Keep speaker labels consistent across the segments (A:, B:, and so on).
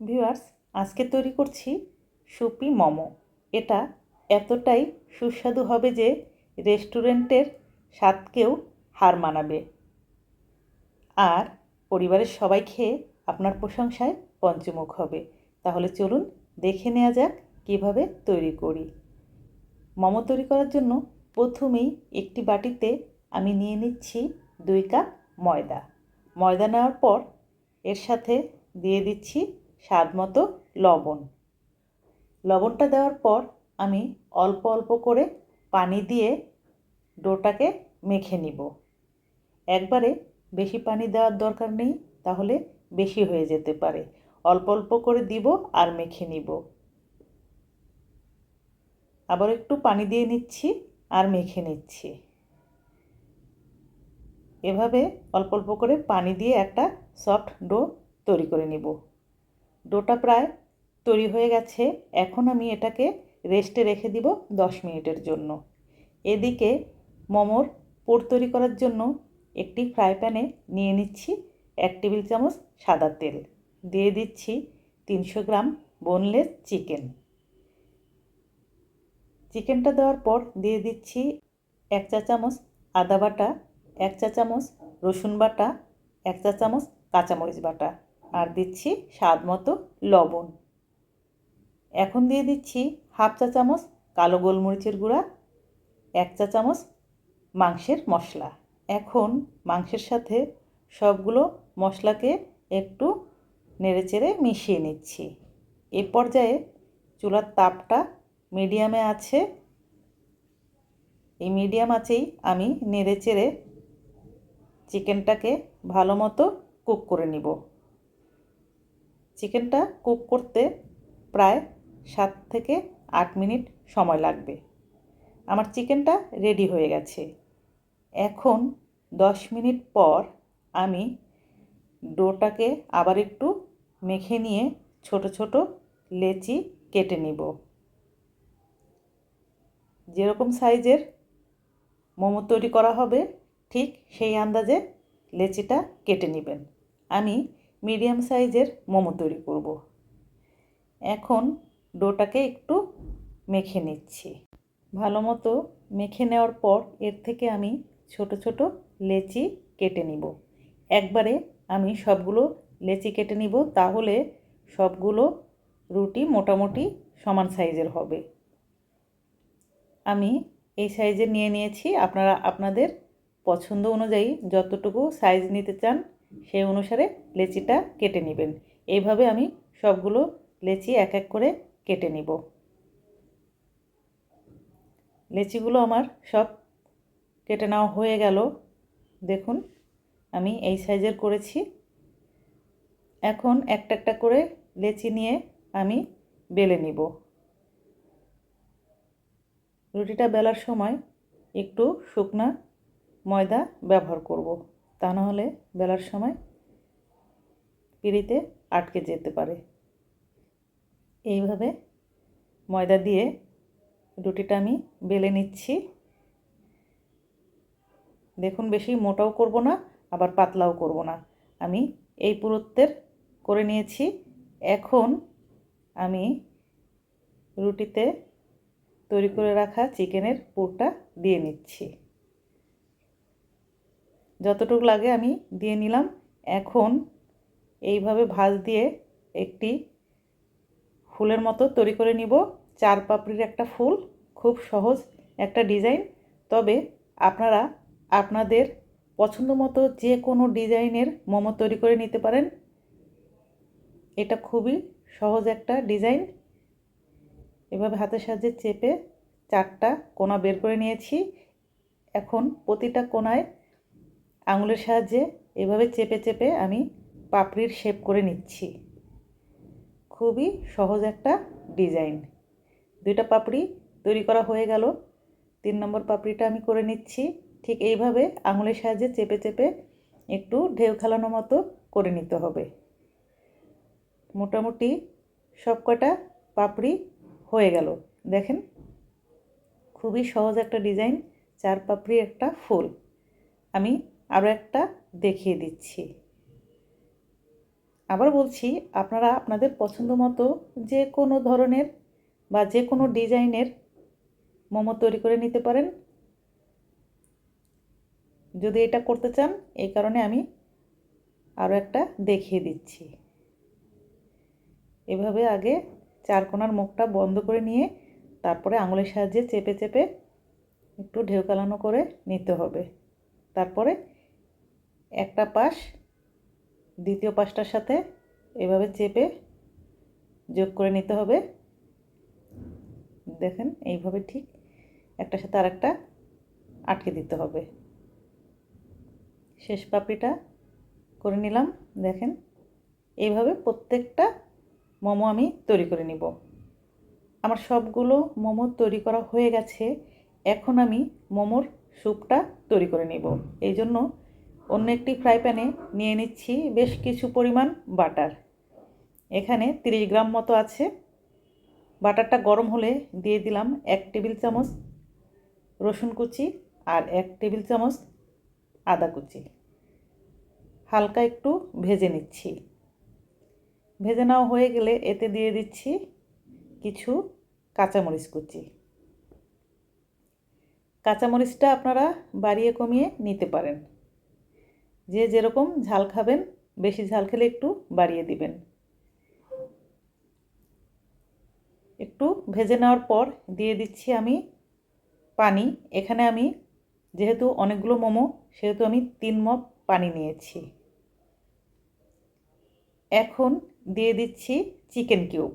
A: Viewers, আজকে তৈরি করছি সুপি মোমো। এটা এতটাই সুস্বাদু হবে যে রেস্টুরেন্টের স্বাদকেও হার মানাবে। আর পরিবারের সবাই খেয়ে আপনার প্রশংসায় পঞ্চমুখ হবে। তাহলে চলুন দেখে নেওয়া যাক কীভাবে তৈরি করি। মোমো তৈরি করার জন্য প্রথমেই একটি বাটিতে আমি নিয়ে নিচ্ছি দুই কাপ ময়দা। ময়দা নেওয়ার পর এর সাথে দিয়ে দিচ্ছি স্বাদ মতো লবণ। লবণটা দেওয়ার পর আমি অল্প অল্প করে পানি দিয়ে ডোটাকে মেখে নিব। একবারে বেশি পানি দেওয়ার দরকার নেই, তাহলে বেশি হয়ে যেতে পারে। অল্প অল্প করে দিব আর মেখে নিব। আবার একটু পানি দিয়ে নিচ্ছি আর মেখে নিচ্ছি। এভাবে অল্প অল্প করে পানি দিয়ে একটা সফট ডো তৈরি করে নিব। ডোটা প্রায় তৈরি হয়ে গেছে। এখন আমি এটাকে রেস্টে রেখে দিব দশ মিনিটের জন্য। এদিকে মোমোর পোর তৈরি করার জন্য একটি ফ্রাই প্যানে নিয়ে নিচ্ছি এক টেবিল চামচ সাদা তেল। দিয়ে দিচ্ছি তিনশো গ্রাম বোনলেস চিকেন চিকেনটা দেওয়ার পর দিয়ে দিচ্ছি এক চা চামচ আদা বাটা, এক চা চামচ রসুন বাটা, এক চা চামচ কাঁচামরিচ বাটা। আর দিচ্ছি স্বাদ মতো লবণ। এখন দিয়ে দিচ্ছি হাফ চা চামচ কালো গোলমরিচের গুঁড়া, এক চা চামচ মাংসের মশলা। এখন মাংসের সাথে সবগুলো মশলাকে একটু নেড়েচেড়ে মিশিয়ে নিচ্ছি। এ পর্যায়ে চুলার তাপটা মিডিয়ামে আছে। এই মিডিয়াম আছেই আমি নেড়েচেড়ে চিকেনটাকে ভালো মতো কুক করে নিব। চিকেনটা কুক করতে প্রায় সাত থেকে আট মিনিট সময় লাগবে। আমার চিকেনটা রেডি হয়ে গেছে। এখন দশ মিনিট পর আমি ডোটাকে আবার একটু মেখে নিয়ে ছোট ছোট লেচি কেটে নিব। যেরকম সাইজের মোমো তৈরি করা হবে, ঠিক সেই আন্দাজে লেচিটা কেটে নেবেন। আমি মিডিয়াম সাইজের মোমো তৈরি করব। এখন ডোটাকে একটু মেখে নিচ্ছি। ভালো মতো মেখে নেওয়ার পর এর থেকে আমি ছোট ছোট লেচি কেটে নিব। একবারে আমি সবগুলো লেচি কেটে নিব, তাহলে সবগুলো রুটি মোটামুটি সমান সাইজের হবে। আমি এই সাইজের নিয়ে নিয়েছি, আপনারা, আপনাদের পছন্দ অনুযায়ী যতটুকু সাইজ নিতে চান সেই অনুসারে লেচিটা কেটে নেবেন। এইভাবে আমি সবগুলো লেচি এক এক করে কেটে নিব। লেচিগুলো আমার সব কেটে নেওয়া হয়ে গেল। দেখুন, আমি এই সাইজের করেছি। এখন একটা একটা করে লেচি নিয়ে আমি বেলে নিব। রুটিটা বেলার সময় একটু শুকনা ময়দা ব্যবহার করব। তা নাহলে বেলার সময় পিড়িতে আটকে যেতে পারে। এইভাবে ময়দা দিয়ে রুটিটা আমি বেলে নিচ্ছি। দেখুন, বেশি মোটাও করব না, আবার পাতলাও করব না। আমি এই পুরুত্বের করে নিয়েছি। এখন আমি রুটিতে তৈরি করে রাখা চিকেনের পুরটা দিয়ে নিচ্ছি। যতটুকু লাগে আমি দিয়ে নিলাম। এখন এইভাবে ভাজ দিয়ে একটি ফুলের মতো তৈরি করে নিব। চার পাপড়ির একটা ফুল, খুব সহজ একটা ডিজাইন। তবে আপনারা আপনাদের পছন্দ মতো যে কোনো ডিজাইনের মোমো তৈরি করে নিতে পারেন। এটা খুবই সহজ একটা ডিজাইন। এভাবে হাতের সাহায্যে চেপে চারটা কোনা বের করে নিয়েছি। এখন প্রতিটা কোনায় আঙুলের সাহায্যে এভাবে চেপে চেপে আমি পাপড়ির শেপ করে নিচ্ছি। খুবই সহজ একটা ডিজাইন দুইটা পাপড়ি তৈরি করা হয়ে গেল। তিন নম্বর পাপড়িটা আমি করে নিচ্ছি। ঠিক এইভাবে আঙুলের সাহায্যে চেপে চেপে একটু ঢেউ খেলানো মতো করে নিতে হবে। মোটামুটি সব কটা পাপড়ি হয়ে গেল। দেখেন, খুবই সহজ একটা ডিজাইন চার পাপড়ি একটা ফুল। আমি আরও একটা দেখিয়ে দিচ্ছি। আবার বলছি, আপনারা আপনাদের পছন্দ মতো যে কোনো ধরনের বা যে কোনো ডিজাইনের মোমো তৈরি করে নিতে পারেন। যদি এটা করতে চান, এই কারণে আমি আরও একটা দেখিয়ে দিচ্ছি। এভাবে আগে চার কোনার মুখটা বন্ধ করে নিয়ে তারপরে আঙুলের সাহায্যে চেপে চেপে একটু ঢেউ কালানো করে নিতে হবে। তারপরে একটা পাশ, দ্বিতীয় পাশটার সাথে এভাবে চেপে যোগ করে নিতে হবে। দেখেন, এইভাবে ঠিক একটার সাথে আরেকটা আটকে দিতে হবে। শেষ পাপড়িটা করে নিলাম। দেখেন, এইভাবে প্রত্যেকটা মোমো আমি তৈরি করে নিব। আমার সবগুলো মোমো তৈরি করা হয়ে গেছে। এখন আমি মোমোর স্যুপটা তৈরি করে নিব। এই জন্য অন্য একটি ফ্রাই প্যানে নিয়ে নিচ্ছি বেশ কিছু পরিমাণ বাটার এখানে 30 গ্রাম মতো আছে। বাটারটা গরম হলে দিয়ে দিলাম এক টেবিল চামচ রসুন কুচি আর এক টেবিল চামচ আদা কুচি। হালকা একটু ভেজে নিচ্ছি। ভেজে নেওয়া হয়ে গেলে এতে দিয়ে দিচ্ছি কিছু কাঁচামরিচ কুচি। কাঁচামরিচটা আপনারা বাড়িয়ে কমিয়ে নিতে পারেন। যে যেরকম ঝাল খাবেন, বেশি ঝাল খেলে একটু বাড়িয়ে দিবেন। একটু ভেজে নেওয়ার পর দিয়ে দিচ্ছি আমি পানি। এখানে আমি যেহেতু অনেকগুলো মোমো, সেহেতু আমি তিন মগ পানি নিয়েছি। এখন দিয়ে দিচ্ছি চিকেন কিউব।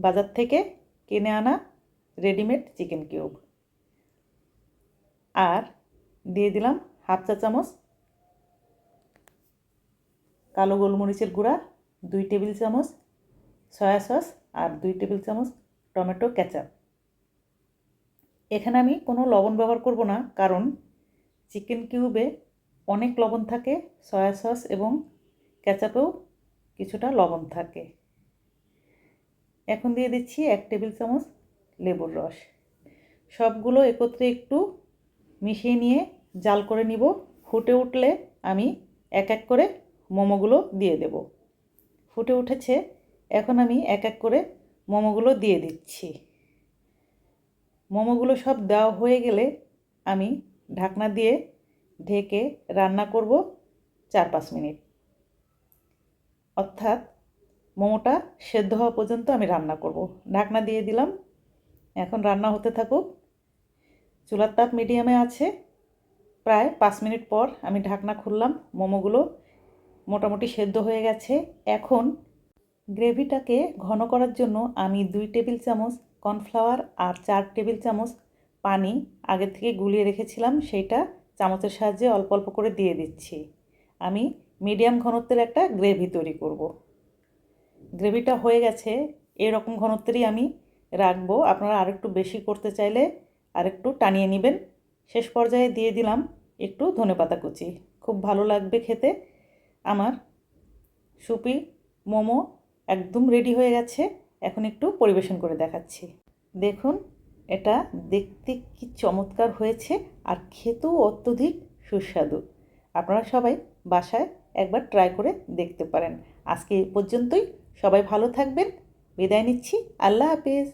A: বাজার থেকে কিনে আনা রেডিমেড চিকেন কিউব। আর দিয়ে দিলাম হাফ চা চামচ কালো গোলমরিচের গুঁড়া, দুই টেবিল চামচ সয়া সস আর দুই টেবিল চামচ টমেটো কেচাপ। এখানে আমি কোনো লবণ ব্যবহার করব না, কারণ চিকেন কিউবে অনেক লবণ থাকে, সয়া সস এবং কেচাপেও কিছুটা লবণ থাকে। এখন দিয়ে দিচ্ছি এক টেবিল চামচ লেবুর রস। সবগুলো একত্রে একটু মিশিয়ে নিয়ে জাল করে নিব। ফুটে উঠলে আমি এক এক করে মোমোগুলো দিয়ে দেব। ফুটে উঠেছে। এখন আমি এক এক করে মোমোগুলো দিয়ে দিচ্ছি। মোমোগুলো সব দেওয়া হয়ে গেলে আমি ঢাকনা দিয়ে ঢেকে রান্না করব চার পাঁচ মিনিট। অর্থাৎ মোমোটা সেদ্ধ হওয়া পর্যন্ত আমি রান্না করব। ঢাকনা দিয়ে দিলাম। এখন রান্না হতে থাকুক। চুলার তাপ মিডিয়ামে আছে। প্রায় পাঁচ মিনিট পর আমি ঢাকনা খুললাম মোমোগুলো। মোটামুটি সেদ্ধ হয়ে গেছে। এখন গ্রেভিটাকে ঘন করার জন্য আমি দুই টেবিল চামচ কর্নফ্লাওয়ার আর চার টেবিল চামচ পানি আগে থেকে গুলিয়ে রেখেছিলাম, সেইটা চামচের সাহায্যে অল্প অল্প করে দিয়ে দিচ্ছি। আমি মিডিয়াম ঘনত্বের একটা গ্রেভি তৈরি করব। গ্রেভিটা হয়ে গেছে, এরকম ঘনত্বেরই আমি রাখব। আপনারা আরেকটু বেশি করতে চাইলে আরেকটু টানিয়ে নেবেন। শেষ পর্যায়ে দিয়ে দিলাম একটু ধনেপাতা কুচি। খুব ভালো লাগবে খেতে। আমার সুপি, মোমো একদম রেডি হয়ে গেছে। এখন একটু পরিবেশন করে দেখাচ্ছি। দেখুন, এটা দেখতে কি চমৎকার হয়েছে আর খেতেও অত্যধিক সুস্বাদু। আপনারা সবাই বাসায় একবার ট্রাই করে দেখতে পারেন। আজকে পর্যন্তই। সবাই ভালো থাকবেন। বিদায় নিচ্ছি। আল্লাহ হাফিজ।